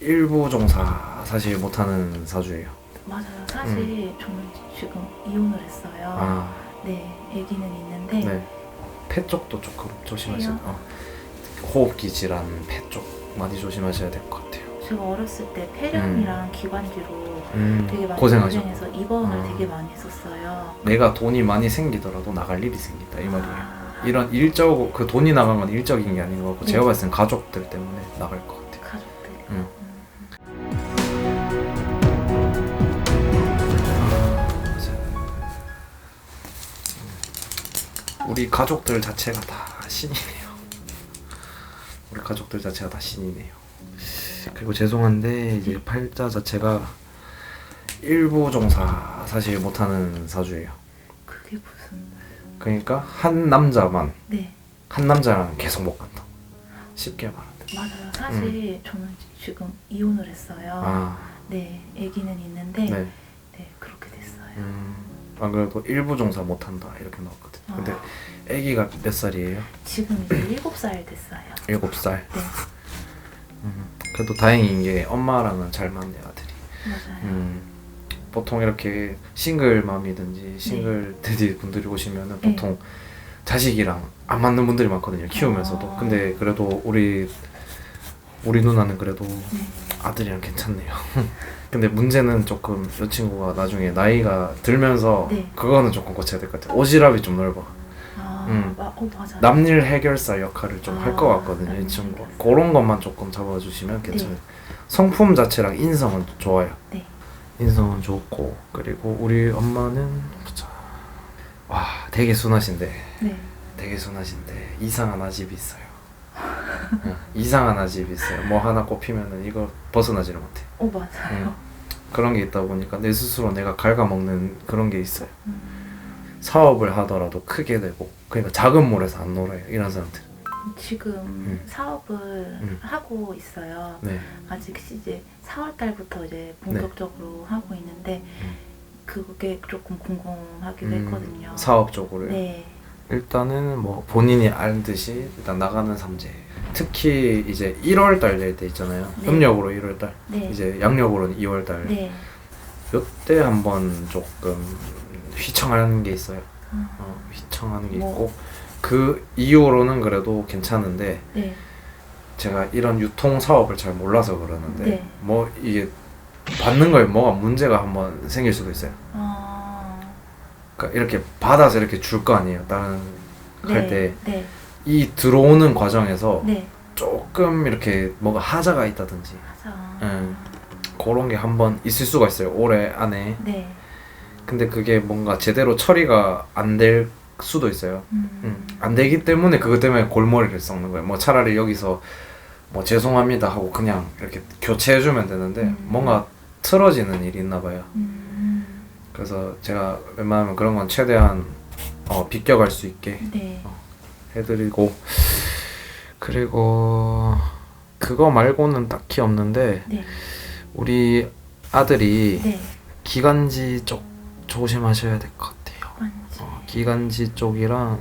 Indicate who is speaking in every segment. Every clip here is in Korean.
Speaker 1: 일부 종사 사실 못하는 사주예요.
Speaker 2: 맞아요. 사실 저는 지금 이혼을 했어요.
Speaker 1: 음. 아,
Speaker 2: 네, 아기는 있는데
Speaker 1: 네. 폐 쪽도 조금 조심하셔야
Speaker 2: 폐요?
Speaker 1: 어. 호흡기 질환 폐쪽 많이 조심하셔야 될 것 같아요.
Speaker 2: 제가 어렸을 때 폐렴이랑 기관지로
Speaker 1: 음,
Speaker 2: 되게 많이
Speaker 1: 고생하죠.
Speaker 2: 고생해서 입원을
Speaker 1: 아.
Speaker 2: 되게 많이 했었어요.
Speaker 1: 내가 돈이 많이 생기더라도 나갈 일이 생긴다 이 말이에요.
Speaker 2: 아,
Speaker 1: 이런 일적 그 돈이 나간 건 일적인 게 아닌 거고
Speaker 2: 네.
Speaker 1: 제가 봤을 땐 가족들 때문에 나갈 것 같아요.
Speaker 2: 가족들.
Speaker 1: 음. 우리 가족들 자체가 다 신이네요. 우리 가족들 자체가 다 신이네요. 그리고 죄송한데 이제 팔자 자체가 일부 종사 사실 못하는 사주예요.
Speaker 2: 그게 무슨?
Speaker 1: 그러니까 한 남자만
Speaker 2: 네,
Speaker 1: 한 남자랑 계속 못 간다. 쉽게 말하면.
Speaker 2: 맞아요. 사실 저는 지금 이혼을 했어요.
Speaker 1: 음. 아,
Speaker 2: 네, 아기는 있는데 네.
Speaker 1: 네.
Speaker 2: 그렇게 됐어요.
Speaker 1: 음, 안 그래도 일부 종사 못한다 이렇게. 요 근데
Speaker 2: 아,
Speaker 1: 아기가 몇 살이에요?
Speaker 2: 지금 이제 일곱 살 됐어요.
Speaker 1: 일곱 살.
Speaker 2: 네,
Speaker 1: 음, 그래도 다행인 게 엄마랑은 잘 맞네 아들이.
Speaker 2: 맞아요.
Speaker 1: 음, 보통 이렇게 싱글맘이든지 싱글 데디 분들이 오시면은
Speaker 2: 네.
Speaker 1: 보통 자식이랑 안 맞는 분들이 많거든요 키우면서도.
Speaker 2: 아.
Speaker 1: 근데 그래도 우리 우리 누나는 그래도
Speaker 2: 네.
Speaker 1: 아들이랑 괜찮네요. 근데 문제는 조금 이 친구가 나중에 나이가 들면서
Speaker 2: 네.
Speaker 1: 그거는 조금 고쳐야 될 것 같아요. 오지랖이 좀 넓어.
Speaker 2: 아,
Speaker 1: 음.
Speaker 2: 마, 어 맞아요.
Speaker 1: 남일 해결사 역할을 좀 할 것
Speaker 2: 아,
Speaker 1: 같거든요. 이
Speaker 2: 남일
Speaker 1: 친구.
Speaker 2: 해결사.
Speaker 1: 그런 것만 조금 잡아주시면 괜찮아요. 성품 자체랑 인성은 좋아요.
Speaker 2: 네.
Speaker 1: 인성은 좋고 그리고 우리 엄마는 보자. 와 되게 순하신데
Speaker 2: 네.
Speaker 1: 되게 순하신데 이상한 아집이 있어요. 응, 이상한 아집이 있어요. 뭐 하나 꼽히면은 이거 벗어나지를 못해.
Speaker 2: 어 맞아요.
Speaker 1: 응. 그런 게 있다 보니까 내 스스로 내가 갉아먹는 그런 게 있어요.
Speaker 2: 음,
Speaker 1: 사업을 하더라도 크게 되고 그러니까 작은 몰에서 안 놀아요. 이런 사람들.
Speaker 2: 지금 사업을 하고 있어요.
Speaker 1: 네.
Speaker 2: 아직 이제 4월 달부터 이제 본격적으로 하고 있는데
Speaker 1: 음.
Speaker 2: 그게 조금 궁금하기도
Speaker 1: 음,
Speaker 2: 했거든요.
Speaker 1: 사업 쪽으로요.
Speaker 2: 네.
Speaker 1: 일단은 뭐 본인이 알듯이 일단 나가는 삼재. 특히 이제 1월 달될때 있잖아요.
Speaker 2: 네.
Speaker 1: 음력으로 1월 달,
Speaker 2: 네.
Speaker 1: 이제 양력으로는 2월 달.
Speaker 2: 네.
Speaker 1: 요때 한번 조금 휘청하는 게 있어요.
Speaker 2: 아,
Speaker 1: 어, 휘청하는 게
Speaker 2: 뭐.
Speaker 1: 있고 그 이후로는 그래도 괜찮은데
Speaker 2: 네.
Speaker 1: 제가 이런 유통 사업을 잘 몰라서 그러는데
Speaker 2: 네.
Speaker 1: 뭐 이게 받는 거에 뭐가 문제가 한번 생길 수도 있어요.
Speaker 2: 아.
Speaker 1: 그러니까 이렇게 받아서 이렇게 줄 거 아니에요. 다른 할때이
Speaker 2: 네.
Speaker 1: 들어오는 과정에서
Speaker 2: 네.
Speaker 1: 조금 이렇게 뭐가 하자가 있다든지
Speaker 2: 맞아.
Speaker 1: 음. 그런 게 한번 있을 수가 있어요. 올해 안에.
Speaker 2: 네.
Speaker 1: 근데 그게 뭔가 제대로 처리가 안 될 수도 있어요.
Speaker 2: 음.
Speaker 1: 음, 안 되기 때문에 그것 때문에 골머리를 썩는 거예요. 뭐 차라리 여기서 뭐 죄송합니다 하고 그냥 이렇게 교체해주면 되는데
Speaker 2: 음.
Speaker 1: 뭔가 틀어지는 일이 있나 봐요.
Speaker 2: 음.
Speaker 1: 그래서 제가 웬만하면 그런 건 최대한 어, 비껴갈 수 있게
Speaker 2: 네.
Speaker 1: 해드리고 그리고 그거 말고는 딱히 없는데
Speaker 2: 네.
Speaker 1: 우리 아들이
Speaker 2: 네.
Speaker 1: 기관지 쪽 조심하셔야 될 것 같아요.
Speaker 2: 완지.
Speaker 1: 어, 기관지 쪽이랑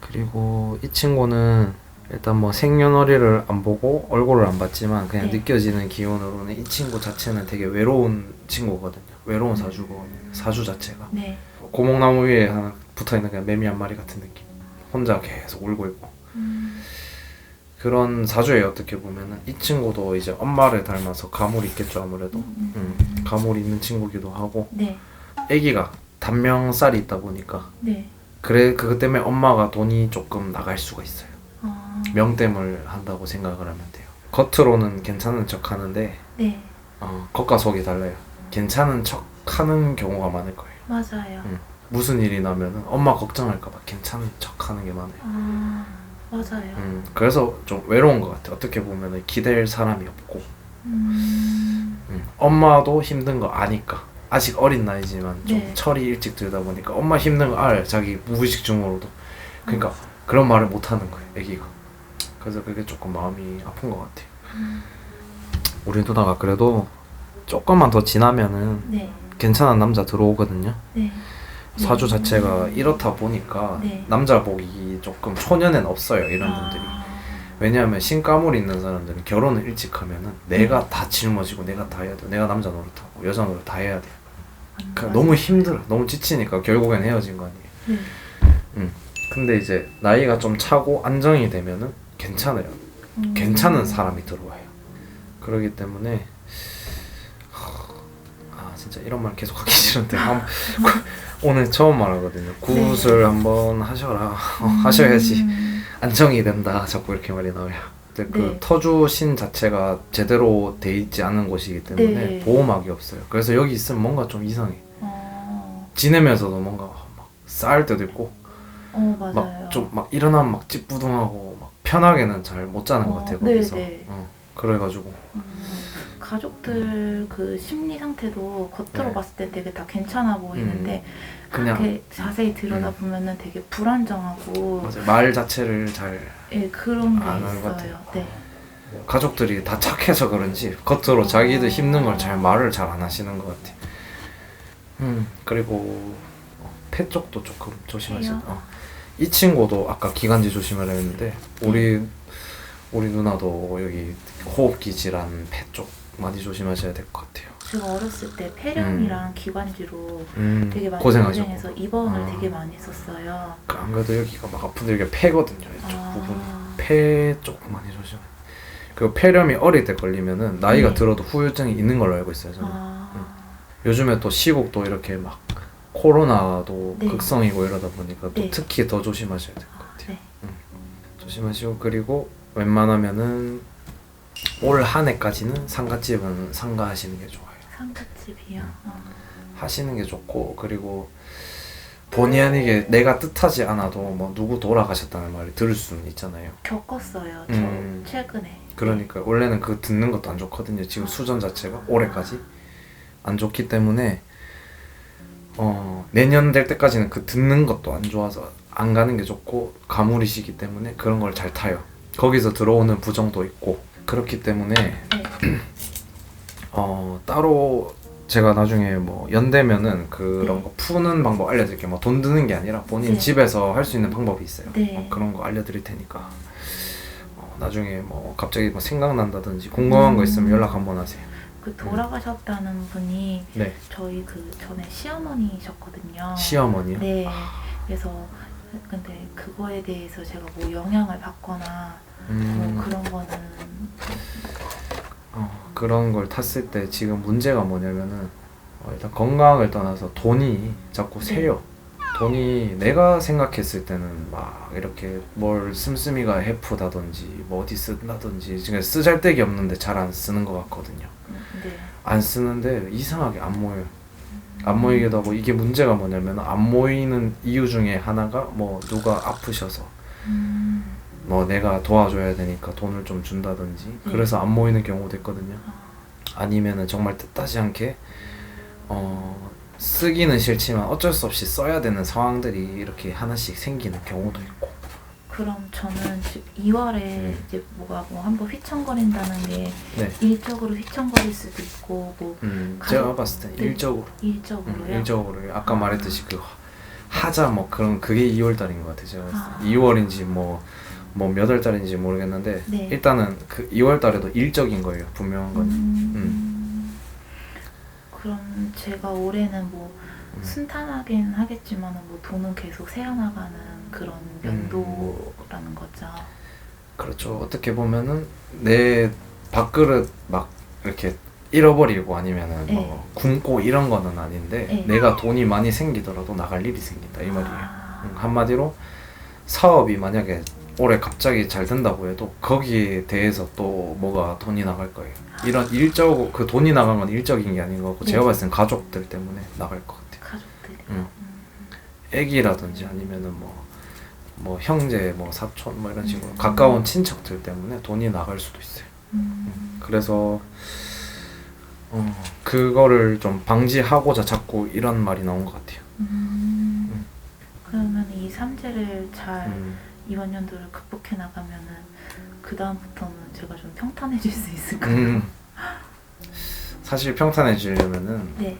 Speaker 1: 그리고 이 친구는 일단 뭐 생년월일을 안 보고 얼굴을 안 봤지만 그냥
Speaker 2: 네.
Speaker 1: 느껴지는 기운으로는 이 친구 자체는 되게 외로운 친구거든요. 외로운 사주거든요. 사주 자체가
Speaker 2: 네.
Speaker 1: 고목나무 위에 하나 붙어 있는 그냥 매미 한 마리 같은 느낌. 혼자 계속 울고 있고
Speaker 2: 음.
Speaker 1: 그런 사주예요. 어떻게 보면은 이 친구도 이제 엄마를 닮아서 가물이 있겠죠 아무래도.
Speaker 2: 음.
Speaker 1: 음, 가물이 있는 친구기도 하고
Speaker 2: 네.
Speaker 1: 아기가 단명살이 있다 보니까
Speaker 2: 네.
Speaker 1: 그래 그것 때문에 엄마가 돈이 조금 나갈 수가 있어요.
Speaker 2: 아.
Speaker 1: 명땜을 한다고 생각을 하면 돼요. 겉으로는 괜찮은 척 하는데
Speaker 2: 네.
Speaker 1: 어, 겉과 속이 달라요. 괜찮은 척 하는 경우가 많을 거예요.
Speaker 2: 맞아요.
Speaker 1: 음. 무슨 일이 나면은 엄마 걱정할까봐 괜찮은 척 하는 게 많아요.
Speaker 2: 아. 맞아요.
Speaker 1: 음, 그래서 좀 외로운 것 같아요. 어떻게 보면은 기댈 사람이 없고
Speaker 2: 음.
Speaker 1: 음, 엄마도 힘든 거 아니까 아직 어린 나이지만 좀
Speaker 2: 네.
Speaker 1: 철이 일찍 들다 보니까 엄마 힘든 거 알 자기 무의식 중으로도 그러니까 그런 말을 못 하는 거예요 아기가 그래서 그게 조금 마음이 아픈 것 같아요
Speaker 2: 음.
Speaker 1: 우리 누나가 그래도 조금만 더 지나면은
Speaker 2: 네.
Speaker 1: 괜찮은 남자 들어오거든요
Speaker 2: 네.
Speaker 1: 사주
Speaker 2: 네.
Speaker 1: 자체가 이렇다 보니까
Speaker 2: 네.
Speaker 1: 남자 복이 조금 초년엔 없어요 이런 분들이
Speaker 2: 아.
Speaker 1: 왜냐하면 신가물 있는 사람들은 결혼을 일찍 하면은 내가 다 짊어지고 내가 다 해야 돼. 내가 남자 노릇하고 여자 노릇 다 해야 돼.
Speaker 2: 음,
Speaker 1: 그러니까. 너무 힘들어. 너무 지치니까 결국엔 헤어진 거 아니에요.
Speaker 2: 네.
Speaker 1: 근데 이제 나이가 좀 차고 안정이 되면은 괜찮아요.
Speaker 2: 음.
Speaker 1: 괜찮은 사람이 들어와요. 그러기 때문에 아 진짜 이런 말 계속 하기 싫은데 한- 오늘 처음 말하거든요. 굿을 한번 하셔라. 어, 하셔야지
Speaker 2: 음.
Speaker 1: 안정이 된다. 자꾸 이렇게 말이 나와요. 근데 그
Speaker 2: 네.
Speaker 1: 터주신 자체가 제대로 돼 있지 않은 곳이기 때문에
Speaker 2: 네.
Speaker 1: 보호막이 없어요. 그래서 여기 있으면 뭔가 좀 이상해.
Speaker 2: 어,
Speaker 1: 지내면서도 뭔가 막 싸할 때도 있고
Speaker 2: 어 맞아요.
Speaker 1: 막좀막 일어나면 막 찌뿌둥하고 막 편하게는 잘 못 자는 것
Speaker 2: 어,
Speaker 1: 같아요
Speaker 2: 네,
Speaker 1: 거기서.
Speaker 2: 네.
Speaker 1: 어, 그래가지고
Speaker 2: 음, 가족들 그 심리 상태도 겉으로
Speaker 1: 네.
Speaker 2: 봤을 때 되게 다 괜찮아 보이는데
Speaker 1: 그냥
Speaker 2: 그렇게 자세히 들여다 보면은 되게 불안정하고
Speaker 1: 맞아 말 자체를 잘
Speaker 2: 예 그런 게
Speaker 1: 안 하는 것
Speaker 2: 있어요.
Speaker 1: 같아요.
Speaker 2: 네.
Speaker 1: 가족들이 다 착해서 그런지 겉으로 자기들 힘든 걸 잘 말을 잘 안 하시는 것 같아. 음 그리고 어, 폐 쪽도 조금 조심하셔야
Speaker 2: 폐요?
Speaker 1: 어. 이 친구도 아까 기관지 조심하라 했는데 우리
Speaker 2: 네.
Speaker 1: 우리 누나도 여기 호흡기 질환 폐 쪽 많이 조심하셔야 될 것 같아요.
Speaker 2: 제가 어렸을 때 폐렴이랑 기관지로
Speaker 1: 음
Speaker 2: 되게 많이 고생해서 입원을
Speaker 1: 아.
Speaker 2: 되게 많이 했었어요.
Speaker 1: 안 그래도 여기가 막 아픈데 이게 폐거든요 이쪽
Speaker 2: 아.
Speaker 1: 부분이 폐쪽 많이 조심해. 그 폐렴이 어릴 때 걸리면은 나이가
Speaker 2: 네.
Speaker 1: 들어도 후유증이 있는 걸로 알고 있어요 저는.
Speaker 2: 아,
Speaker 1: 요즘에 또 시국도 이렇게 막 코로나도
Speaker 2: 네.
Speaker 1: 극성이고 이러다 보니까 또
Speaker 2: 네.
Speaker 1: 특히 더 조심하셔야 될것
Speaker 2: 아,
Speaker 1: 같아요.
Speaker 2: 네.
Speaker 1: 조심하시고 그리고 웬만하면은 올 한 해까지는 상가집은 상가하시는 게 좋아요.
Speaker 2: 상가집이요.
Speaker 1: 음.
Speaker 2: 아,
Speaker 1: 하시는 게 좋고 그리고 본의 아니게 내가 뜻하지 않아도 뭐 누구 돌아가셨다는 말이 들을 수는 있잖아요.
Speaker 2: 겪었어요. 저
Speaker 1: 음.
Speaker 2: 최근에.
Speaker 1: 그러니까 원래는 그 듣는 것도 안 좋거든요. 지금 수전 자체가 올해까지 안 좋기 때문에 어 내년 될 때까지는 그 듣는 것도 안 좋아서 안 가는 게 좋고 가물이시기 때문에 그런 걸 잘 타요. 거기서 들어오는 부정도 있고 그렇기 때문에
Speaker 2: 네.
Speaker 1: 어 따로 제가 나중에 뭐 연대면은 그런
Speaker 2: 네.
Speaker 1: 거 푸는 방법 알려드릴게요. 뭐 돈 드는 게 아니라 본인
Speaker 2: 네.
Speaker 1: 집에서 할 수 있는 방법이 있어요.
Speaker 2: 네.
Speaker 1: 어, 그런 거 알려드릴 테니까 어, 나중에 뭐 갑자기 뭐 생각난다든지 궁금한 거 있으면
Speaker 2: 음.
Speaker 1: 연락 한번 하세요.
Speaker 2: 그 돌아가셨다는 분이
Speaker 1: 네,
Speaker 2: 저희 그 전에 시어머니셨거든요.
Speaker 1: 시어머니요.
Speaker 2: 네. 그래서 근데 그거에 대해서 제가 뭐 영향을 받거나
Speaker 1: 음,
Speaker 2: 뭐 그런 거는
Speaker 1: 어, 그런 걸 탔을 때 지금 문제가 뭐냐면은 어, 일단 건강을 떠나서 돈이 자꾸
Speaker 2: 네.
Speaker 1: 새요. 돈이 내가 생각했을 때는 막 이렇게 뭘 씀씀이가 해프다든지 뭐 어디 쓴다든지 지금 쓰잘데기 없는데 잘 안 쓰는 것 같거든요.
Speaker 2: 음, 네.
Speaker 1: 안 쓰는데 이상하게 안 모여요. 안 모이기도 하고 이게 문제가 뭐냐면 안 모이는 이유 중에 하나가 뭐 누가 아프셔서
Speaker 2: 음,
Speaker 1: 뭐 내가 도와줘야 되니까 돈을 좀 준다든지
Speaker 2: 네.
Speaker 1: 그래서 안 모이는 경우도 있거든요.
Speaker 2: 아,
Speaker 1: 아니면은 정말 뜻하지 않게 어 쓰기는 싫지만 어쩔 수 없이 써야 되는 상황들이 이렇게 하나씩 생기는 경우도 있고
Speaker 2: 그럼 저는 지금 2월에
Speaker 1: 음.
Speaker 2: 이제 뭐가 뭐 한번 휘청거린다는 게
Speaker 1: 네.
Speaker 2: 일적으로 휘청거릴 수도 있고 뭐
Speaker 1: 음
Speaker 2: 가족-
Speaker 1: 제가 봤을 때
Speaker 2: 네.
Speaker 1: 일적으로
Speaker 2: 일적으로요.
Speaker 1: 음, 일적으로 아까 말했듯이 그 하자 뭐 그런 그게 2월 달인 것 같아요. 제가 봤을
Speaker 2: 아.
Speaker 1: 때 2월인지 뭐 뭐 몇 월 달인지 모르겠는데
Speaker 2: 네.
Speaker 1: 일단은 그 2월 달에도 일적인 거예요. 분명한 건.
Speaker 2: 음, 그럼 제가 올해는 뭐
Speaker 1: 음.
Speaker 2: 순탄하긴 하겠지만 뭐 돈은 계속 새어나가는 그런
Speaker 1: 음.
Speaker 2: 연도라는 거죠.
Speaker 1: 그렇죠. 어떻게 보면은 내 밥그릇 막 이렇게 잃어버리고 아니면은
Speaker 2: 네.
Speaker 1: 뭐 굶고 이런 거는 아닌데
Speaker 2: 네.
Speaker 1: 내가 돈이 많이 생기더라도 나갈 일이 생긴다 이 말이에요.
Speaker 2: 아,
Speaker 1: 음, 한마디로 사업이 만약에 올해 갑자기 잘 된다고 해도 거기에 대해서 또 뭐가 돈이 나갈 거예요. 이런 일적 그 돈이 나간 건 일적인 게 아닌 거고
Speaker 2: 네.
Speaker 1: 제가 봤을 땐 가족들 때문에 나갈 것 같아요. 음.
Speaker 2: 음.
Speaker 1: 애기라든지 아니면은 뭐, 뭐 형제, 뭐 사촌 뭐 이런 식으로
Speaker 2: 음.
Speaker 1: 가까운 친척들 때문에 돈이 나갈 수도 있어요.
Speaker 2: 음.
Speaker 1: 그래서 어, 그거를 좀 방지하고자 자꾸 이런 말이 나온 것 같아요.
Speaker 2: 음. 그러면 이 삼재를 잘
Speaker 1: 음,
Speaker 2: 이번 연도를 극복해 나가면은 그 다음부터는 제가 좀 평탄해질 수 있을까요?
Speaker 1: 음. 사실 평탄해지려면은
Speaker 2: 네.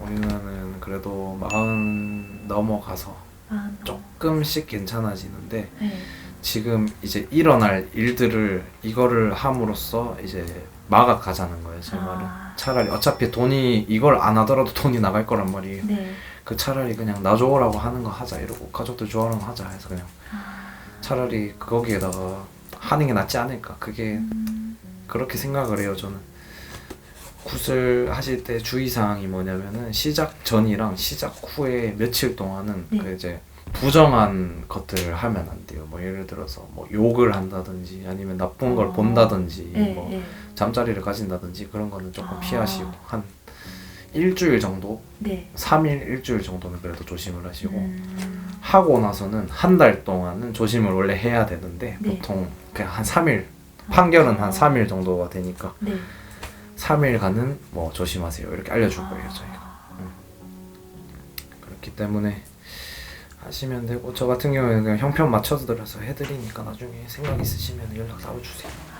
Speaker 1: 우리 누나는 그래도 마흔 넘어가서
Speaker 2: 아, 너-
Speaker 1: 조금씩 괜찮아지는데
Speaker 2: 네.
Speaker 1: 지금 이제 일어날 일들을 이거를 함으로써 이제 막아 가자는 거예요 제
Speaker 2: 아.
Speaker 1: 말은. 차라리 어차피 돈이 이걸 안 하더라도 돈이 나갈 거란 말이에요.
Speaker 2: 네.
Speaker 1: 그 차라리 그냥 나 좋으라고 하는 거 하자. 이러고 가족들 좋아하는 거 하자 해서 그냥.
Speaker 2: 아,
Speaker 1: 차라리 거기에다가 하는 게 낫지 않을까? 그게
Speaker 2: 음,
Speaker 1: 그렇게 생각을 해요 저는 굿을 하실 때 주의사항이 뭐냐면은 시작 전이랑 시작 후에 며칠 동안은
Speaker 2: 네.
Speaker 1: 그 이제 부정한 것들을 하면 안 돼요 뭐 예를 들어서 뭐 욕을 한다든지 아니면 나쁜 걸
Speaker 2: 어.
Speaker 1: 본다든지
Speaker 2: 네,
Speaker 1: 뭐
Speaker 2: 네,
Speaker 1: 잠자리를 가진다든지 그런 거는 조금
Speaker 2: 아.
Speaker 1: 피하시고 한 일주일 정도
Speaker 2: 네.
Speaker 1: 3일 일주일 정도는 그래도 조심을 하시고
Speaker 2: 음,
Speaker 1: 하고 나서는 한 달 동안은 조심을 원래 해야 되는데
Speaker 2: 네.
Speaker 1: 보통 그냥 한 3일 판결은
Speaker 2: 아.
Speaker 1: 한 3일 정도가 되니까
Speaker 2: 네.
Speaker 1: 3일간은 뭐 조심하세요 이렇게 알려줄 거예요
Speaker 2: 아.
Speaker 1: 저희가 그렇기 때문에 하시면 되고 저 같은 경우에는 그냥 형편 맞춰서 들어서 해드리니까 나중에 생각 있으시면 연락 따로 주세요
Speaker 2: 아, 알겠습니다.